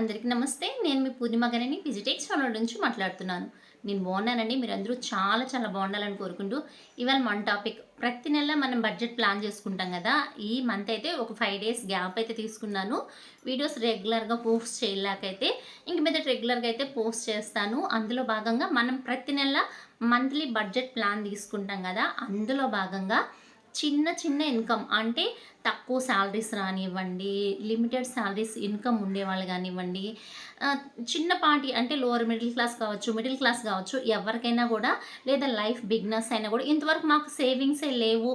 అందరికీ నమస్తే. నేను మీ పూర్ణిమ గారిని విజిటెక్స్ ఛానల్ నుంచి మాట్లాడుతున్నాను. నేను బాగున్నానండి. మీరు అందరూ చాలా చాలా బాగుండాలని కోరుకుంటూ ఇవాళ మన టాపిక్ ప్రతి నెల మనం బడ్జెట్ ప్లాన్ చేసుకుంటాం కదా. ఈ మంత్ అయితే ఒక ఫైవ్ డేస్ గ్యాప్ అయితే తీసుకున్నాను. వీడియోస్ రెగ్యులర్గా పోస్ట్ చేయలేకైతే ఇంక మీద రెగ్యులర్గా అయితే పోస్ట్ చేస్తాను. అందులో భాగంగా మనం ప్రతి నెల మంత్లీ బడ్జెట్ ప్లాన్ తీసుకుంటాం కదా. అందులో భాగంగా చిన్న చిన్న ఇన్కమ్ అంటే తక్కువ శాలరీస్ రానివ్వండి లిమిటెడ్ శాలరీస్ ఇన్కమ్ ఉండేవాళ్ళు కానివ్వండి చిన్నపాటి అంటే లోవర్ మిడిల్ క్లాస్ కావచ్చు మిడిల్ క్లాస్ కావచ్చు ఎవరికైనా కూడా లేదా లైఫ్ బిగ్నెస్ అయినా కూడా ఇంతవరకు మాకు సేవింగ్సే లేవు.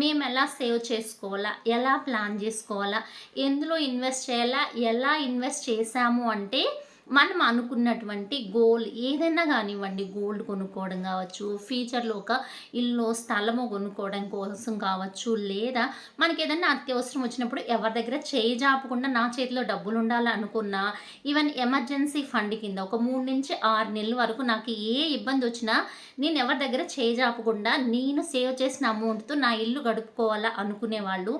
మేము ఎలా సేవ్ చేసుకోవాలా? ఎలా ప్లాన్ చేసుకోవాలా? ఎందులో ఇన్వెస్ట్ చేయాలా? ఎలా ఇన్వెస్ట్ చేసాము అంటే మనం అనుకున్నటువంటి గోల్ ఏదైనా కానివ్వండి గోల్డ్ కొనుక్కోవడం కావచ్చు ఫ్యూచర్లో ఒక ఇల్లు స్థలము కొనుక్కోవడం కోసం కావచ్చు లేదా మనకి ఏదైనా అత్యవసరం వచ్చినప్పుడు ఎవరి దగ్గర చేయి జాపకుండా నా చేతిలో డబ్బులు ఉండాలి అనుకున్నా ఈవెన్ ఎమర్జెన్సీ ఫండ్ కింద ఒక మూడు నుంచి ఆరు నెలల వరకు నాకు ఏ ఇబ్బంది వచ్చినా నేను ఎవరి దగ్గర చేయి జాపకుండా నేను సేవ్ చేసిన అమౌంట్తో నా ఇల్లు గడుపుకోవాలా అనుకునే వాళ్ళు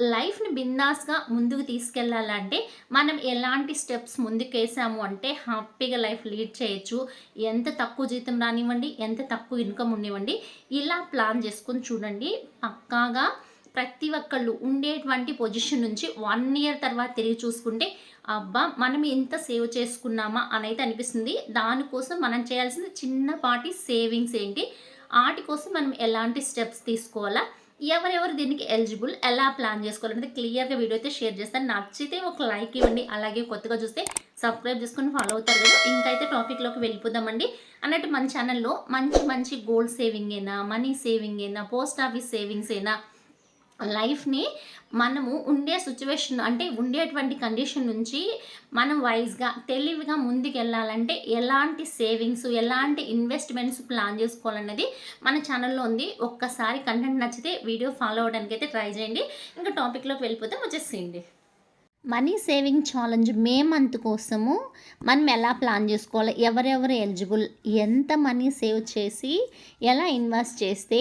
లైఫ్ని బిందాస్గా ముందుకు తీసుకెళ్ళాలంటే మనం ఎలాంటి స్టెప్స్ ముందుకు వేసాము అంటే హ్యాపీగా లైఫ్ లీడ్ చేయొచ్చు. ఎంత తక్కువ జీతం రానివ్వండి ఎంత తక్కువ ఇన్కమ్ ఉండివ్వండి ఇలా ప్లాన్ చేసుకొని చూడండి. పక్కాగా ప్రతి ఒక్కళ్ళు ఉండేటువంటి పొజిషన్ నుంచి వన్ ఇయర్ తర్వాత తిరిగి చూసుకుంటే అబ్బా మనం ఎంత సేవ్ చేసుకున్నామా అనైతే అనిపిస్తుంది. దానికోసం మనం చేయాల్సింది చిన్నపాటి సేవింగ్స్ ఏంటి? వాటి కోసం మనం ఎలాంటి స్టెప్స్ తీసుకోవాలా? ఎవరెవరు దీనికి ఎలిజిబుల్ ఎలా ప్లాన్ చేసుకోవాలనేది క్లియర్గా వీడియో అయితే షేర్ చేస్తాను. నచ్చితే ఒక లైక్ ఇవ్వండి అలాగే కొత్తగా చూస్తే సబ్స్క్రైబ్ చేసుకొని ఫాలో అవుతారు కదా. ఇంకైతే టాపిక్లోకి వెళ్ళిపోదామండి. అన్నట్టు మన ఛానల్లో మంచి మంచి గోల్డ్ సేవింగ్ అయినా మనీ సేవింగ్ అయినా పోస్ట్ ఆఫీస్ సేవింగ్స్ అయినా లైఫ్ని మనము ఉండే సిచ్యువేషన్ అంటే ఉండేటువంటి కండిషన్ నుంచి మనం వైజ్గా తెలివిగా ముందుకు వెళ్ళాలంటే ఎలాంటి సేవింగ్స్ ఎలాంటి ఇన్వెస్ట్మెంట్స్ ప్లాన్ చేసుకోవాలన్నది మన ఛానల్లో ఉంది. ఒక్కసారి కంటెంట్ నచ్చితే వీడియో ఫాలో అవడానికి అయితే ట్రై చేయండి. ఇంకా టాపిక్లోకి వెళ్ళిపోతే వచ్చేసేయండి. Money saving challenge May month కోసము మనం ఎలా ప్లాన్ చేసుకోవాలి? ఎవరెవరు ఎలిజిబుల్? ఎంత మనీ సేవ్ చేసి ఎలా ఇన్వెస్ట్ చేస్తే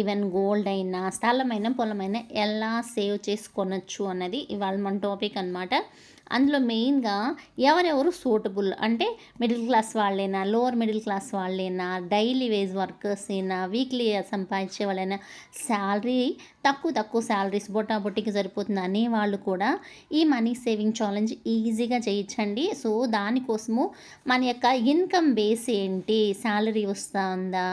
ఈవెన్ గోల్డ్ అయినా స్థలమైన పొలమైనా ఎలా సేవ్ చేసుకొనొచ్చు అన్నది ఇవాళ మన టాపిక్ అనమాట అందులో మెయిన్గా ఎవరెవరు సూటబుల్ అంటే మిడిల్ క్లాస్ వాళ్ళైనా లోవర్ మిడిల్ క్లాస్ వాళ్ళైనా డైలీ వేజ్ వర్కర్స్ అయినా వీక్లీ సంపాదించే వాళ్ళైనా శాలరీ తక్కువ తక్కువ శాలరీస్ బొట్టా బొట్టికి సరిపోతుంది అనే వాళ్ళు కూడా ఈ మనీ సేవింగ్ ఛాలెంజ్ ఈజీగా చేయించండి సో దానికోసము మన యొక్క ఇన్కమ్ బేస్ ఏంటి? శాలరీ వస్తుందా?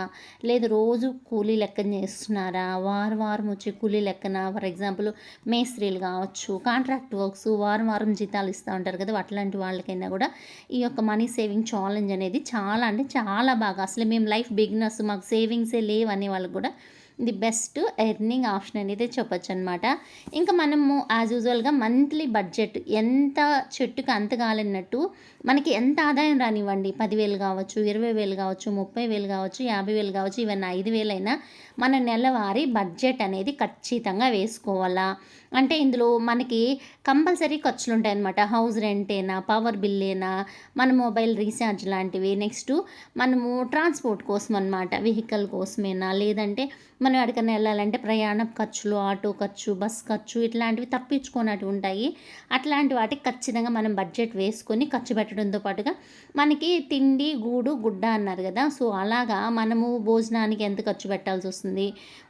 లేదు రోజు కూలీ లెక్కన చేస్తున్నారా? వారం వారం వచ్చే కూలీ లెక్కన ఫర్ ఎగ్జాంపుల్ మేస్త్రీలు కావచ్చు కాంట్రాక్ట్ వర్క్స్ వారం వారం జీతాలు ఇస్తూ ఉంటారు కదా అట్లాంటి వాళ్ళకైనా కూడా ఈ యొక్క మనీ సేవింగ్ ఛాలెంజ్ అనేది చాలా అంటే చాలా బాగా అసలు మేము లైఫ్ బిగినర్స్ మాకు సేవింగ్సే లేవు అనే వాళ్ళకి కూడా ది బెస్ట్ ఎర్నింగ్ ఆప్షన్ అనేది చెప్పొచ్చు అనమాట ఇంకా మనము యాజ్ యూజువల్గా మంత్లీ బడ్జెట్ ఎంత చెట్టుకు అంత కాలన్నట్టు మనకి ఎంత ఆదాయం రానివ్వండి పదివేలు కావచ్చు ఇరవై వేలు కావచ్చు ముప్పై వేలు కావచ్చు యాభై వేలు కావచ్చు ఈవెన్ ఐదు వేలైనా మన నెలవారీ బడ్జెట్ అనేది ఖచ్చితంగా వేసుకోవాలా? అంటే ఇందులో మనకి కంపల్సరీ ఖర్చులు ఉంటాయి అనమాట హౌస్ రెంటేనా పవర్ బిల్లేనా మన మొబైల్ రీఛార్జ్ లాంటివి. నెక్స్ట్ మనము ట్రాన్స్పోర్ట్ కోసం అనమాట వెహికల్ కోసమేనా? లేదంటే మనం ఎక్కడికైనా వెళ్ళాలంటే ప్రయాణ ఖర్చులు ఆటో ఖర్చు బస్ ఖర్చు ఇట్లాంటివి తప్పించుకున్నట్టు ఉంటాయి. అట్లాంటి వాటికి ఖచ్చితంగా మనం బడ్జెట్ వేసుకొని ఖర్చు పెట్టడంతో పాటుగా మనకి తిండి గూడు గుడ్డ అన్నారు కదా. సో అలాగా మనము భోజనానికి ఎంత ఖర్చు పెట్టాల్సి వస్తుంది?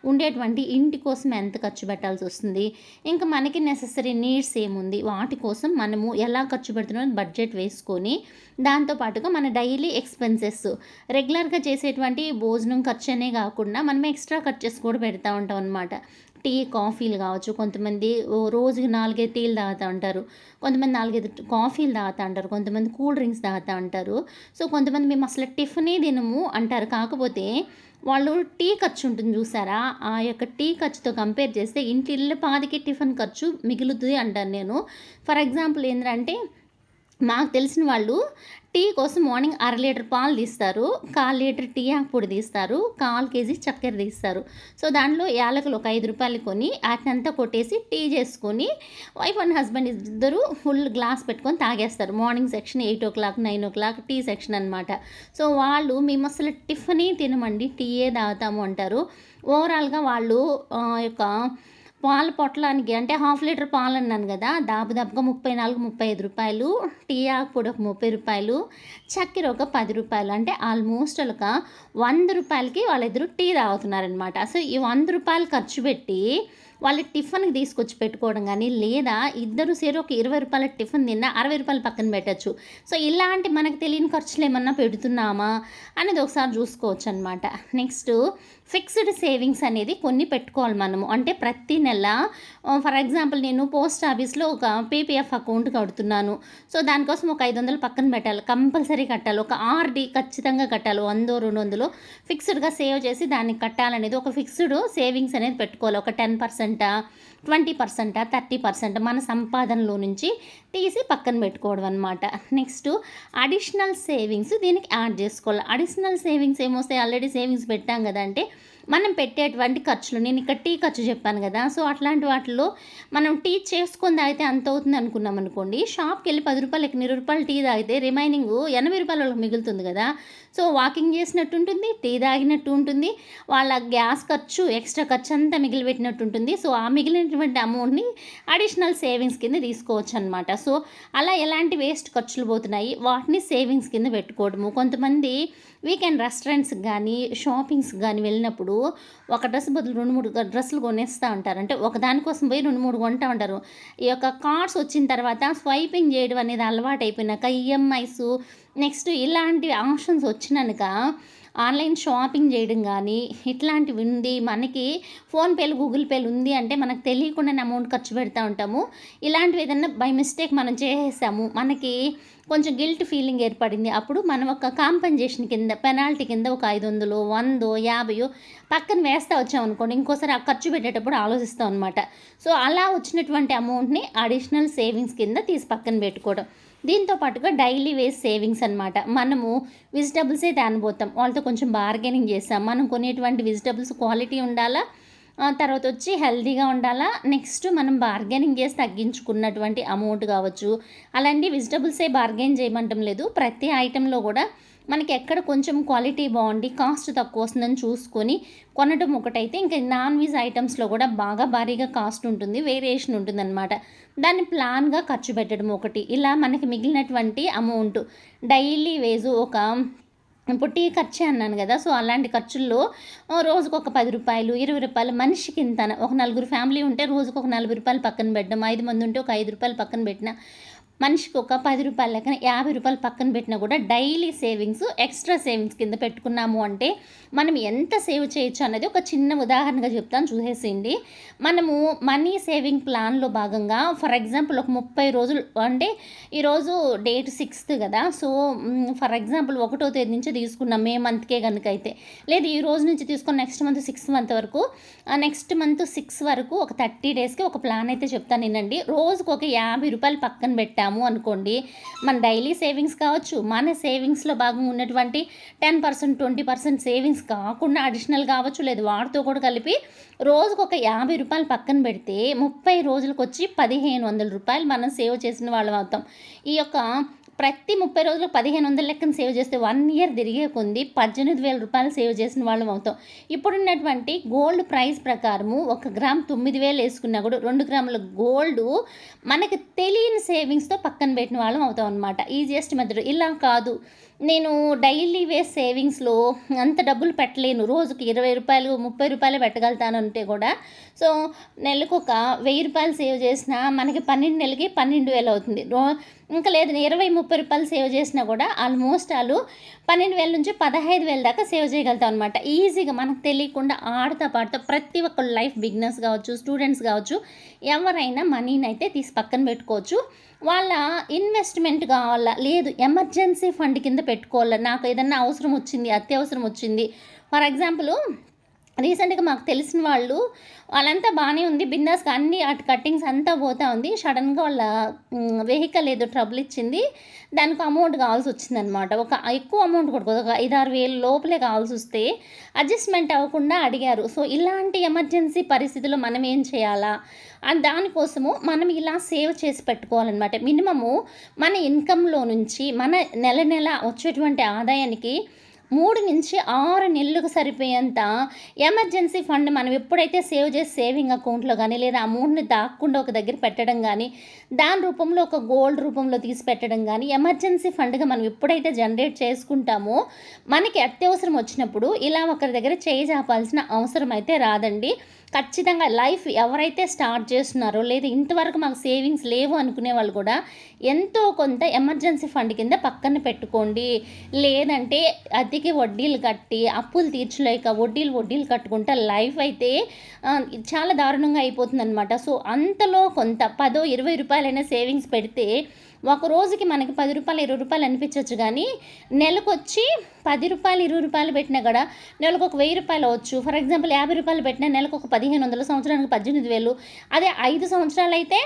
ఉండేటువంటి ఇంటి కోసం ఎంత ఖర్చు పెట్టాల్సి వస్తుంది? ఇంకా మనకి నెససరీ నీడ్స్ ఏముంది? వాటి కోసం మనము ఎలా ఖర్చు పెడుతున్నాం? బడ్జెట్ వేసుకొని దాంతోపాటుగా మన డైలీ ఎక్స్పెన్సెస్ రెగ్యులర్గా చేసేటువంటి భోజనం ఖర్చు అనే కాకుండా మనం ఎక్స్ట్రా ఖర్చెస్ కూడా పెడతా ఉంటాం అనమాట టీ కాఫీలు కావచ్చు కొంతమంది రోజుకి నాలుగైదు టీలు తాగుతూ ఉంటారు. కొంతమంది నాలుగైదు కాఫీలు తాగుతూ ఉంటారు. కొంతమంది కూల్ డ్రింక్స్ తాగుతూ ఉంటారు. సో కొంతమంది మేము అసలు టిఫినే తినము అంటారు. కాకపోతే వాళ్ళు టీ ఖర్చు ఉంటుంది చూసారా? ఆ యొక్క టీ ఖర్చుతో కంపేర్ చేస్తే ఇంటి ఇల్లు పాదికి టిఫిన్ ఖర్చు మిగులుతుంది అంటాను నేను. ఫర్ ఎగ్జాంపుల్ ఏంటంటే మాకు తెలిసిన వాళ్ళు టీ కోసం మార్నింగ్ అర లీటర్ పాలు తీస్తారు కాల్ లీటర్ టీ ఆకుపొడి తీస్తారు కాల్ కేజీ చక్కెర తీస్తారు. సో దాంట్లో యాలకులు ఒక ఐదు రూపాయలు కొని వాటినంతా కొట్టేసి టీ చేసుకొని వైఫ్ అండ్ హస్బెండ్ ఇద్దరు ఫుల్ గ్లాస్ పెట్టుకొని తాగేస్తారు. Morning section eight o'clock nine o'clock tea section అనమాట సో వాళ్ళు మేము అసలు టిఫినే తినమండి టీయే తాగుతాము అంటారు. ఓవరాల్గా వాళ్ళు యొక్క పాల పొట్టడానికి అంటే హాఫ్ లీటర్ పాలు అన్నాను కదా దాదాపుగా ముప్పై నాలుగు ముప్పై ఐదు రూపాయలు టీ ఆకు పొడి ఒక ముప్పై రూపాయలు చక్కెర ఒక పది రూపాయలు అంటే ఆల్మోస్ట్ ఒక వంద రూపాయలకి వాళ్ళిద్దరూ టీ తాగుతున్నారనమాట సో ఈ వంద రూపాయలు ఖర్చు పెట్టి వాళ్ళు టిఫిన్కి తీసుకొచ్చి పెట్టుకోవడం కానీ లేదా ఇద్దరు సేరు ఒక ఇరవై రూపాయల టిఫిన్ తిన్నా అరవై రూపాయలు పక్కన పెట్టచ్చు. సో ఇలాంటి మనకు తెలియని ఖర్చులు ఏమన్నా పెడుతున్నామా అనేది ఒకసారి చూసుకోవచ్చు అనమాట నెక్స్ట్ ఫిక్స్డ్ సేవింగ్స్ అనేది కొన్ని పెట్టుకోవాలి మనము. అంటే ప్రతి నెల ఫర్ ఎగ్జాంపుల్ నేను పోస్ట్ ఆఫీస్లో ఒక పీపీఎఫ్ అకౌంట్ కడుతున్నాను. సో దానికోసం ఒక ఐదు వందలు పక్కన పెట్టాలి. కంపల్సరీ కట్టాలి. ఒక ఆర్డి ఖచ్చితంగా కట్టాలి. వందో రెండు వందలు ఫిక్స్డ్గా సేవ్ చేసి దానికి కట్టాలనేది ఒక ఫిక్స్డ్ సేవింగ్స్ అనేది పెట్టుకోవాలి. ఒక టెన్ పర్సెంట్ ట్వంటీ పర్సెంటా థర్టీ పర్సెంట్ మన సంపాదనలో నుంచి తీసి పక్కన పెట్టుకోవడం అనమాట నెక్స్ట్ అడిషనల్ సేవింగ్స్ దీనికి యాడ్ చేసుకోవాలి. అడిషనల్ సేవింగ్స్ ఏమొస్తాయి? ఆల్రెడీ సేవింగ్స్ పెట్టాం కదా అంటే మనం పెట్టేటువంటి ఖర్చులు నేను ఇక్కడ టీ ఖర్చు చెప్పాను కదా సో అట్లాంటి వాటిలో మనం టీ చేసుకొని తాగితే అంత అవుతుంది అనుకున్నాం అనుకోండి షాప్కి వెళ్ళి పది రూపాయలు ఇరవై రూపాయలు టీ తాగితే రిమైనింగ్ ఎనభై రూపాయల మిగులుతుంది కదా. సో వాకింగ్ చేసినట్టు ఉంటుంది టీ తాగినట్టు ఉంటుంది వాళ్ళ గ్యాస్ ఖర్చు ఎక్స్ట్రా ఖర్చు అంతా మిగిలిపెట్టినట్టు ఉంటుంది. సో ఆ మిగిలినటువంటి అమౌంట్ని అడిషనల్ సేవింగ్స్ కింద తీసుకోవచ్చు అనమాట సో అలా ఎలాంటి వేస్ట్ ఖర్చులు పోతున్నాయి వాటిని సేవింగ్స్ కింద పెట్టుకోవడము. కొంతమంది వీకెండ్ రెస్టారెంట్స్కి కానీ షాపింగ్స్కి కానీ వెళ్ళినప్పుడు ఒక డ్రెస్ బదులు రెండు మూడు డ్రెస్సులు కొనేస్తూ ఉంటారు. అంటే ఒక దానికోసం పోయి రెండు మూడు కొంటూ ఉంటారు. ఈ యొక్క కార్డ్స్ వచ్చిన తర్వాత స్వైపింగ్ చేయడం అనేది అలవాటు అయిపోయినాక ఈఎంఐస్ నెక్స్ట్ ఇలాంటి ఆప్షన్స్ వచ్చినాక ఆన్లైన్ షాపింగ్ చేయడం కానీ ఇట్లాంటివి ఉంది. మనకి ఫోన్పేలు గూగుల్ పేలు ఉంది అంటే మనకు తెలియకుండానే అమౌంట్ ఖర్చు పెడతా ఉంటాము. ఇలాంటివి ఏదైనా బై మిస్టేక్ మనం చేసేసాము మనకి కొంచెం గిల్ట్ ఫీలింగ్ ఏర్పడింది. అప్పుడు మనం ఒక కాంపెన్సేషన్ కింద పెనాల్టీ కింద ఒక ఐదు వందలు వందో యాభయో పక్కన వేస్తా వచ్చాం అనుకోండి ఇంకోసారి ఆ ఖర్చు పెట్టేటప్పుడు ఆలోచిస్తాం అనమాట సో అలా వచ్చినటువంటి అమౌంట్ని అడిషనల్ సేవింగ్స్ కింద తీసి పక్కన పెట్టుకోవడం. దీంతో పాటుగా డైలీ వేస్ సేవింగ్స్ అనమాట మనము వెజిటబుల్సే తేనబోతాం. వాళ్ళతో కొంచెం బార్గెనింగ్ చేస్తాం. మనం కొనేటువంటి వెజిటబుల్స్ క్వాలిటీ ఉండాలా? తర్వాత వచ్చి హెల్దీగా ఉండాలా? నెక్స్ట్ మనం బార్గెనింగ్ చేసి తగ్గించుకున్నటువంటి అమౌంట్ కావచ్చు. అలాంటి వెజిటబుల్సే బార్గెన్ చేయమంటం లేదు. ప్రతి ఐటెంలో కూడా మనకి ఎక్కడ కొంచెం క్వాలిటీ బాగుండి కాస్ట్ తక్కువ వస్తుందని చూసుకొని కొనడం ఒకటైతే ఇంకా నాన్ వెజ్ ఐటమ్స్లో కూడా బాగా భారీగా కాస్ట్ ఉంటుంది వేరియేషన్ ఉంటుందన్నమాట. దాన్ని ప్లాన్గా ఖర్చు పెట్టడం ఒకటి. ఇలా మనకి మిగిలినటువంటి అమౌంట్ డైలీ వేజు ఒక ఇప్పుడు టీ అన్నాను కదా సో అలాంటి ఖర్చుల్లో రోజుకు ఒక పది రూపాయలు ఇరవై రూపాయలు మనిషికి ఇంత ఒక నలుగురు ఫ్యామిలీ ఉంటే రోజుకు ఒక నలభై రూపాయలు పక్కన పెట్టడం ఐదు మంది ఉంటే ఒక ఐదు రూపాయలు పక్కన పెట్టిన మనిషికి ఒక పది రూపాయల లెక్కన యాభై రూపాయలు పక్కన పెట్టినా కూడా డైలీ సేవింగ్స్ ఎక్స్ట్రా సేవింగ్స్ కింద పెట్టుకున్నాము అంటే మనం ఎంత సేవ్ చేయొచ్చు అనేది ఒక చిన్న ఉదాహరణగా చెప్తాను చూసేసింది మనము మనీ సేవింగ్ ప్లాన్లో భాగంగా ఫర్ ఎగ్జాంపుల్ ఒక ముప్పై రోజులు అంటే ఈరోజు డేట్ సిక్స్త్ కదా సో ఫర్ ఎగ్జాంపుల్ ఒకటో తేదీ నుంచి తీసుకున్నాం మే మంత్కే కనుక అయితే లేదు ఈ రోజు నుంచి తీసుకున్న నెక్స్ట్ మంత్ సిక్స్త్ మంత్ వరకు నెక్స్ట్ మంత్ సిక్స్ వరకు ఒక థర్టీ డేస్కి ఒక ప్లాన్ అయితే చెప్తాను నేనండి రోజుకు ఒక యాభై రూపాయలు పక్కన పెట్టాను పెట్టాము అనుకోండి మన డైలీ సేవింగ్స్ కావచ్చు మన సేవింగ్స్లో భాగంగా ఉన్నటువంటి ten percent twenty percent savings కాకుండా అడిషనల్ కావచ్చు లేదు వాటితో కూడా కలిపి రోజుకు ఒక యాభై రూపాయలు పక్కన పెడితే ముప్పై రోజులకు వచ్చి పదిహేను వందల రూపాయలు మనం సేవ్ చేసిన వాళ్ళం అవుతాం. ఈ యొక్క ప్రతి ముప్పై రోజులు పదిహేను వందల లెక్కన సేవ్ చేస్తే వన్ ఇయర్ తిరిగే కొంది పద్దెనిమిది వేల రూపాయలు సేవ్ చేసిన వాళ్ళం అవుతాం. ఇప్పుడున్నటువంటి గోల్డ్ ప్రైస్ ప్రకారము ఒక గ్రామ్ తొమ్మిది వేలు వేసుకున్నా కూడా రెండు గ్రాముల గోల్డ్ మనకి తెలియని సేవింగ్స్తో పక్కన పెట్టిన వాళ్ళం అవుతాం అనమాట ఈజియెస్ట్ మెథడ్ ఇలా కాదు. నేను డైలీ వేస్ సేవింగ్స్లో అంత డబ్బులు పెట్టలేను. రోజుకి ఇరవై రూపాయలు ముప్పై రూపాయలు పెట్టగలుగుతాను అంటే కూడా. సో నెలకు ఒక వెయ్యి రూపాయలు సేవ్ చేసినా మనకి పన్నెండు నెలకి పన్నెండు వేలు అవుతుంది. ఇంకా లేదు ఇరవై ముప్పై రూపాయలు సేవ్ చేసినా కూడా ఆల్మోస్ట్ వాళ్ళు పన్నెండు వేల నుంచి పదహైదు వేల దాకా సేవ్ చేయగలుగుతాం అనమాట ఈజీగా మనకు తెలియకుండా ఆడుతా పాడుతా ప్రతి ఒక్కరు లైఫ్ బిగ్నెస్ కావచ్చు స్టూడెంట్స్ కావచ్చు ఎవరైనా మనీని అయితే తీసి పక్కన పెట్టుకోవచ్చు. వాళ్ళ ఇన్వెస్ట్మెంట్ కావాలా? లేదు ఎమర్జెన్సీ ఫండ్ కింద పెట్టుకోవాలా? నాకు ఏదన్నా అవసరం వచ్చింది అత్యవసరం వచ్చింది. ఫర్ ఎగ్జాంపుల్ రీసెంట్గా మాకు తెలిసిన వాళ్ళు వాళ్ళంతా బాగానే ఉంది. బిందాస్గా అన్ని అటు కట్టింగ్స్ అంతా పోతా ఉంది. సడన్గా వాళ్ళ వెహికల్ ఏదో ట్రబుల్ ఇచ్చింది. దానికి అమౌంట్ కావాల్సి వచ్చిందనమాట ఒక ఎక్కువ అమౌంట్ కూడా ఒక ఐదారు వేలు లోపలే కావాల్సి వస్తే అడ్జస్ట్మెంట్ అవ్వకుండా అడిగారు. సో ఇలాంటి ఎమర్జెన్సీ పరిస్థితుల్లో మనం ఏం చేయాలా? అండ్ దానికోసము మనం ఇలా సేవ్ చేసి పెట్టుకోవాలన్నమాట. మినిమము మన ఇన్కంలో నుంచి మన నెల నెల వచ్చేటువంటి ఆదాయానికి మూడు నుంచి ఆరు నెలలకు సరిపోయేంత ఎమర్జెన్సీ ఫండ్ మనం ఎప్పుడైతే సేవ్ చేసి సేవింగ్ అకౌంట్లో కానీ లేదా అమౌంట్ని దాక్కుండా ఒక దగ్గర పెట్టడం కానీ దాని రూపంలో ఒక గోల్డ్ రూపంలో తీసి పెట్టడం కానీ ఎమర్జెన్సీ ఫండ్గా మనం ఎప్పుడైతే జనరేట్ చేసుకుంటామో మనకి అత్యవసరం వచ్చినప్పుడు ఇలా ఒకరి దగ్గర చేయి చాపాల్సిన అవసరం అయితే రాదండి. ఖచ్చితంగా లైఫ్ ఎవరైతే స్టార్ట్ చేస్తున్నారో లేదా ఇంతవరకు మాకు సేవింగ్స్ లేవు అనుకునే వాళ్ళు కూడా ఎంతో కొంత ఎమర్జెన్సీ ఫండ్ కింద పక్కన పెట్టుకోండి. లేదంటే అద్దెకి వడ్డీలు కట్టి అప్పులు తీర్చలేక వడ్డీలు వడ్డీలు కట్టుకుంటే లైఫ్ అయితే చాలా దారుణంగా అయిపోతుంది అనమాట సో అంతలో కొంత పదో ఇరవై రూపాయలైనా సేవింగ్స్ పెడితే ఒక రోజుకి మనకి పది రూపాయలు ఇరవై రూపాయలు అనిపించవచ్చు కానీ నెలకు వచ్చి పది రూపాయలు ఇరవై రూపాయలు పెట్టినా కూడా నెలకు ఒక వెయ్యి రూపాయలు అవచ్చు ఫర్ ఎగ్జాంపుల్ యాభై రూపాయలు పెట్టినా నెలకు ఒక పదిహేను వందల సంవత్సరానికి పద్దెనిమిది వేలు. అదే ఐదు సంవత్సరాలు అయితే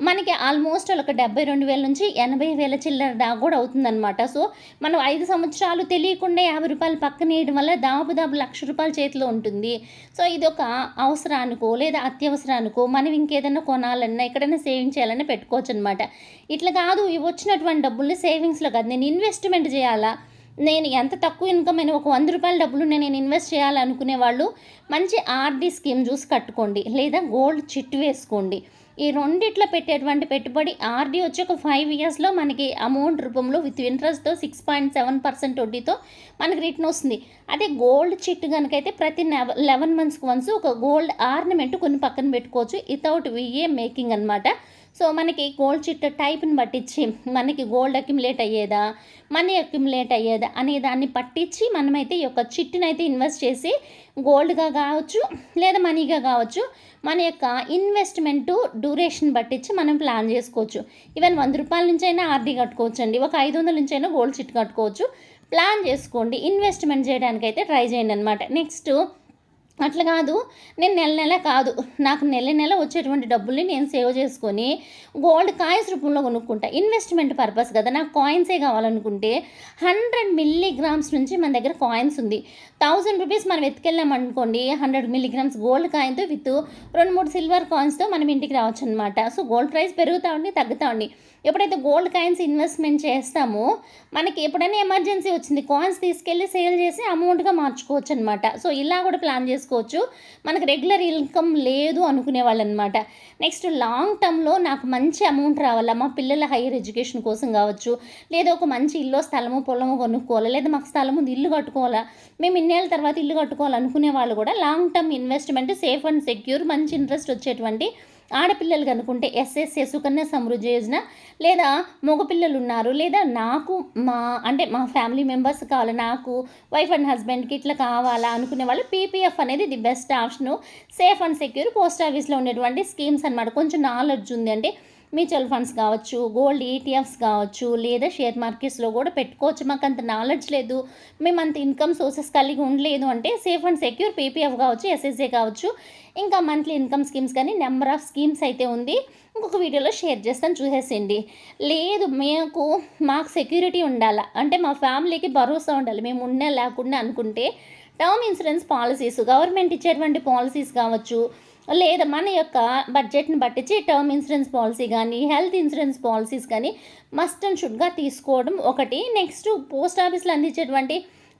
మనకి ఆల్మోస్ట్ ఒక డెబ్బై రెండు వేల నుంచి ఎనభై వేల చిల్లర దాకా కూడా అవుతుందన్నమాట. సో మనం ఐదు సంవత్సరాలు తెలియకుండా యాభై రూపాయలు పక్కన వేయడం వల్ల దాపు దాపు లక్ష రూపాయల చేతిలో ఉంటుంది. సో ఇది ఒక అవసరానికో లేదా అత్యవసరానికో మనం ఇంకేదైనా కొనాలన్నా ఎక్కడైనా సేవింగ్ చేయాలన్నా పెట్టుకోవచ్చు అనమాట ఇట్లా కాదు ఇవి వచ్చినటువంటి డబ్బుల్ని సేవింగ్స్లో కాదు. నేను ఇన్వెస్ట్మెంట్ చేయాలా? నేను ఎంత తక్కువ ఇన్కమ్ అయినా ఒక వంద రూపాయల డబ్బులు నేను ఇన్వెస్ట్ చేయాలనుకునే వాళ్ళు మంచి ఆర్డీ స్కీమ్ చూసి కట్టుకోండి. లేదా గోల్డ్ చిట్టు వేసుకోండి. ఈ రెండిట్లో పెట్టేటువంటి పెట్టుబడి ఆర్డీ వచ్చి ఒక ఫైవ్ ఇయర్స్లో మనకి అమౌంట్ రూపంలో విత్ ఇంట్రెస్ట్తో సిక్స్ పాయింట్ సెవెన్ పర్సెంట్ వడ్డీతో మనకి రిటర్న్ వస్తుంది. అదే గోల్డ్ చిట్ కనుకైతే ప్రతి లెవెన్ మంత్స్కి వన్స్ ఒక గోల్డ్ ఆర్నమెంట్ కొన్ని పక్కన పెట్టుకోవచ్చు వితౌట్ విఏ మేకింగ్ అనమాట సో మనకి గోల్డ్ చిట్ టైప్ని పట్టించి మనకి గోల్డ్ అక్యుములేట్ అయ్యేదా మనీ అక్యుములేట్ అయ్యేదా అనే దాన్ని పట్టించి మనమైతే ఈ యొక్క చిట్టును అయితే ఇన్వెస్ట్ చేసి గోల్డ్గా కావచ్చు లేదా మనీగా కావచ్చు మన యొక్క ఇన్వెస్ట్మెంట్ డ్యూరేషన్ పట్టించి మనం ప్లాన్ చేసుకోవచ్చు. ఈవెన్ వంద రూపాయల నుంచి అయినా ఆర్డీ కట్టుకోవచ్చు అండి ఒక ఐదు వందల నుంచి అయినా గోల్డ్ చిట్ కట్టుకోవచ్చు. ప్లాన్ చేసుకోండి ఇన్వెస్ట్మెంట్ చేయడానికి అయితే ట్రై చేయండి అనమాట నెక్స్ట్ అట్లా కాదు. నేను నెల నెల కాదు. నాకు నెల నెల వచ్చేటువంటి డబ్బుల్ని నేను సేవ్ చేసుకొని గోల్డ్ కాయిన్స్ రూపంలో కొనుక్కుంటా. ఇన్వెస్ట్మెంట్ పర్పస్ కదా. నాకు కాయిన్సే కావాలనుకుంటే హండ్రెడ్ మిల్లీగ్రామ్స్ నుంచి మన దగ్గర కాయిన్స్ ఉంది. థౌజండ్ రూపీస్ మనం ఎత్తుకెళ్ళామనుకోండి హండ్రెడ్ మిల్లీగ్రామ్స్ గోల్డ్ కాయిన్తో విత్ రెండు మూడు సిల్వర్ కాయిన్స్తో మనం ఇంటికి రావచ్చు అనమాట సో గోల్డ్ ప్రైస్ పెరుగుతూ ఉండి తగ్గుతూ ఉండి. ఎప్పుడైతే గోల్డ్ కాయిన్స్ ఇన్వెస్ట్మెంట్ చేస్తామో మనకి ఎప్పుడైనా ఎమర్జెన్సీ వచ్చింది కాయిన్స్ తీసుకెళ్ళి సేల్ చేసి అమౌంట్గా మార్చుకోవచ్చు అనమాట సో ఇలా కూడా ప్లాన్ చేసుకోవచ్చు. మనకు రెగ్యులర్ ఇన్కమ్ లేదు అనుకునే వాళ్ళు అనమాట నెక్స్ట్ లాంగ్ టర్మ్లో నాకు మంచి అమౌంట్ రావాలా? మా పిల్లల హైయర్ ఎడ్యుకేషన్ కోసం కావచ్చు లేదా ఒక మంచి ఇల్లు స్థలము పొలము కొనుక్కోవాలా? లేదా మాకు స్థలము ఇల్లు కట్టుకోవాలా? మేము ఇన్నేళ్ళ తర్వాత ఇల్లు కట్టుకోవాలనుకునే వాళ్ళు కూడా long term investment safe and secure మంచి ఇంట్రెస్ట్ వచ్చేటువంటి ఆడపిల్లలు కనుకుంటే ఎస్ఎస్ఏ సుకన్య సమృద్ధి యోజన లేదా మగపిల్లలు ఉన్నారు లేదా నాకు మా అంటే మా ఫ్యామిలీ మెంబర్స్ కావాలి నాకు వైఫ్ అండ్ హస్బెండ్కి ఇట్లా కావాలా అనుకునే వాళ్ళు పీపీఎఫ్ అనేది the best option. Safe and secure post ఆఫీస్లో ఉండేటువంటి స్కీమ్స్ అనమాట కొంచెం నాలెడ్జ్ ఉంది అంటే మ్యూచువల్ ఫండ్స్ కావచ్చు గోల్డ్ ఈటీఎఫ్స్ కావచ్చు లేదా షేర్ మార్కెట్స్లో కూడా పెట్టుకోవచ్చు. మాకు అంత నాలెడ్జ్ లేదు. మేము అంత ఇన్కమ్ సోర్సెస్ కలిగి ఉండలేదు అంటే సేఫ్ అండ్ సెక్యూర్ పీపీఎఫ్ కావచ్చు ఎస్ఎస్ఏ కావచ్చు ఇంకా మంత్లీ ఇన్కమ్ స్కీమ్స్ కానీ నెంబర్ ఆఫ్ స్కీమ్స్ అయితే ఉంది. ఇంకొక వీడియోలో షేర్ చేస్తాను చూసేసింది లేదు మీకు మాకు సెక్యూరిటీ ఉండాలా? అంటే మా ఫ్యామిలీకి భరోసా ఉండాలి. మేము ఉండే లేకుండా అనుకుంటే టర్మ్ ఇన్సూరెన్స్ పాలసీస్ గవర్నమెంట్ ఇచ్చేటువంటి పాలసీస్ కావచ్చు లేదా మన యొక్క బడ్జెట్ని బట్టించి టర్మ్ ఇన్సూరెన్స్ పాలసీ కానీ హెల్త్ ఇన్సూరెన్స్ పాలసీస్ కానీ మస్ట్ అండ్ షుడ్గా తీసుకోవడం ఒకటి. నెక్స్ట్ పోస్ట్ ఆఫీస్లో అందించేటువంటి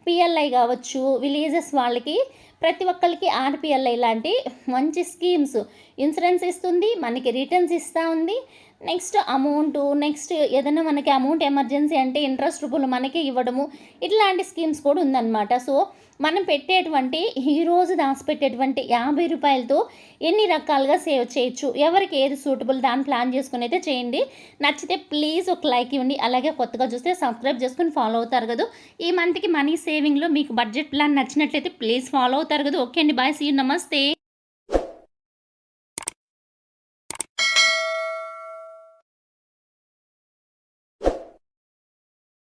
పిఎల్ఐ కావచ్చు విలేజెస్ వాళ్ళకి ప్రతి ఒక్కరికి ఆర్పిఎల్ఐ లాంటి మంచి స్కీమ్స్ ఇన్సూరెన్స్ ఇస్తుంది మనకి రిటర్న్స్ ఇస్తూ ఉంది. నెక్స్ట్ అమౌంట్ నెక్స్ట్ ఏదైనా మనకి అమౌంట్ ఎమర్జెన్సీ అంటే ఇంట్రెస్ట్ రూపంలో మనకి ఇవ్వడము ఇట్లాంటి స్కీమ్స్ కూడా ఉందన్నమాట. సో మనం పెట్టేటువంటి ఈరోజు దాచిపెట్టేటువంటి యాభై రూపాయలతో ఎన్ని రకాలుగా సేవ్ చేయొచ్చు? ఎవరికి ఏది సూటబుల్ దాన్ని ప్లాన్ చేసుకుని అయితే చేయండి. నచ్చితే ప్లీజ్ ఒక లైక్ ఇవ్వండి. అలాగే కొత్తగా చూస్తే సబ్స్క్రైబ్ చేసుకుని ఫాలో అవుతారు కదా. ఈ మంత్కి మనీ సేవింగ్లో మీకు బడ్జెట్ ప్లాన్ నచ్చినట్లయితే ప్లీజ్ ఫాలో అవుతారు కదా. ఓకే అండి. బాయ్ సీ నమస్తే